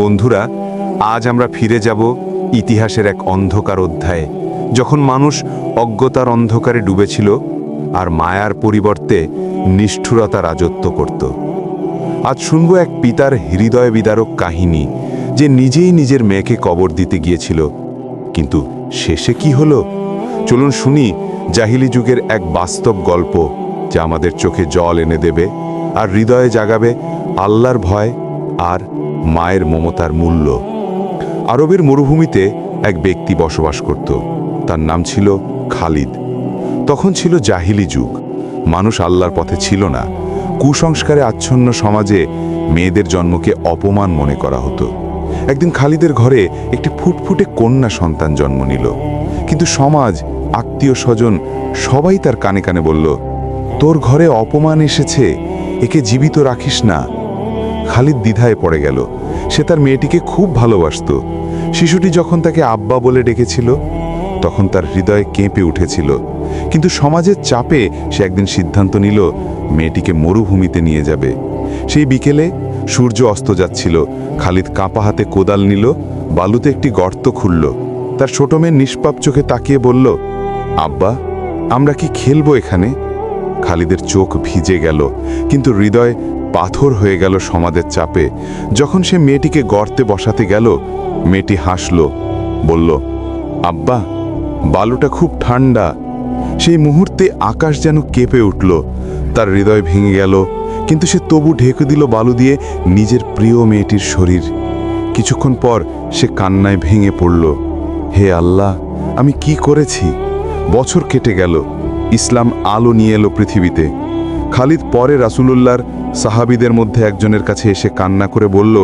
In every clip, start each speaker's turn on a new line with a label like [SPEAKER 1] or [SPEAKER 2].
[SPEAKER 1] বন্ধুরা, আজ আমরা ফিরে যাব ইতিহাসের এক অন্ধকার অধ্যায়ে, যখন মানুষ অজ্ঞতার অন্ধকারে ডুবেছিল আর মায়ার পরিবর্তে নিষ্ঠুরতা রাজত্ব করত। আজ শুনব এক পিতার হৃদয় বিদারক কাহিনী, যে নিজেই নিজের মেয়েকে কবর দিতে গিয়েছিল। কিন্তু শেষে কি হলো? চলুন শুনি জাহিলি যুগের এক বাস্তব গল্প, যা আমাদের চোখে জল এনে দেবে আর হৃদয়ে জাগাবে আল্লাহর ভয় আর মায়ের মমতার মূল্য। আরবের মরুভূমিতে এক ব্যক্তি বসবাস করত। তার নাম ছিল খালিদ। তখন ছিল জাহিলি যুগ। মানুষ আল্লাহর পথে ছিল না। কুসংস্কারে আচ্ছন্ন সমাজে মেয়েদের জন্মকে অপমান মনে করা হতো। একদিন খালিদের ঘরে একটি ফুটফুটে কন্যা সন্তান জন্ম নিল। কিন্তু সমাজ, আত্মীয় স্বজন সবাই তার কানে কানে বলল, তোর ঘরে অপমান এসেছে, একে জীবিত রাখিস না। খালিদ দ্বিধায় পড়ে গেল। সে তার মেয়েটিকে খুব ভালোবাসত। শিশুটি যখন তাকে আব্বা বলে ডেকেছিল, তখন তার হৃদয় কেঁপে উঠেছিল। কিন্তু সমাজের চাপে সে একদিন সিদ্ধান্ত নিল, মেয়েটিকে মরুভূমিতে নিয়ে যাবে। সেই বিকেলে সূর্য অস্ত যাচ্ছিল। খালিদ কাঁপা হাতে কোদাল নিল, বালুতে একটি গর্ত খুলল। তার ছোট মেয়ে নিষ্পাপ চোখে তাকিয়ে বলল, আব্বা, আমরা কি খেলব এখানে? খালিদের চোখ ভিজে গেল, কিন্তু হৃদয় পাথর হয়ে গেল সমাজের চাপে। যখন সে মেয়েটিকে গর্তে বসাতে গেল, মেয়েটি হাসল, বলল, আব্বা, বালুটা খুব ঠান্ডা। সেই মুহূর্তে আকাশ যেন কেঁপে উঠল, তার হৃদয় ভেঙে গেল, কিন্তু সে তবু ঢেকে দিল বালু দিয়ে নিজের প্রিয় মেয়েটির শরীর। কিছুক্ষণ পর সে কান্নায় ভেঙে পড়ল, হে আল্লাহ, আমি কি করেছি? বছর কেটে গেল, ইসলাম আলো নিয়ে এলো পৃথিবীতে। খালিদ পরে রাসূলুল্লাহর সাহাবীদের মধ্যে একজনের কাছে এসে কান্না করে বলল,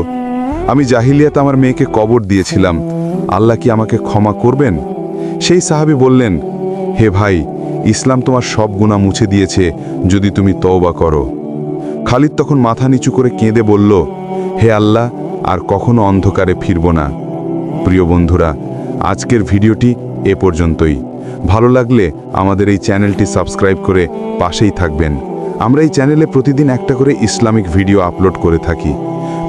[SPEAKER 1] আমি জাহিলিয়াত আমার মেয়েকে কবর দিয়েছিলাম। আল্লাহ কি আমাকে ক্ষমা করবেন? সেই সাহাবী বললেন, হে ভাই, ইসলাম তোমার সব গুণা মুছে দিয়েছে যদি তুমি তওবা করো। খালিদ তখন মাথা নিচু করে কেঁদে বলল, হে আল্লাহ, আর কখনো অন্ধকারে ফিরব না। প্রিয় বন্ধুরা, আজকের ভিডিওটি এ পর্যন্তই। ভালো লাগলে আমাদের এই চ্যানেলটি সাবস্ক্রাইব করে পাশেই থাকবেন। আমরা এই চ্যানেলে প্রতিদিন একটা করে ইসলামিক ভিডিও আপলোড করে থাকি।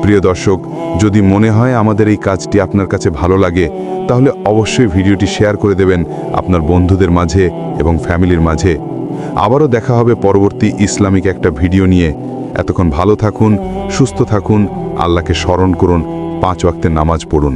[SPEAKER 1] প্রিয় দর্শক, যদি মনে হয় আমাদের এই কাজটি আপনার কাছে ভালো লাগে, তাহলে অবশ্যই ভিডিওটি শেয়ার করে দেবেন আপনার বন্ধুদের মাঝে এবং ফ্যামিলির মাঝে। আবারও দেখা হবে পরবর্তী ইসলামিক একটা ভিডিও নিয়ে। এতক্ষণ ভালো থাকুন, সুস্থ থাকুন, আল্লাহকে স্মরণ করুন, পাঁচ ওয়াক্তের নামাজ পড়ুন।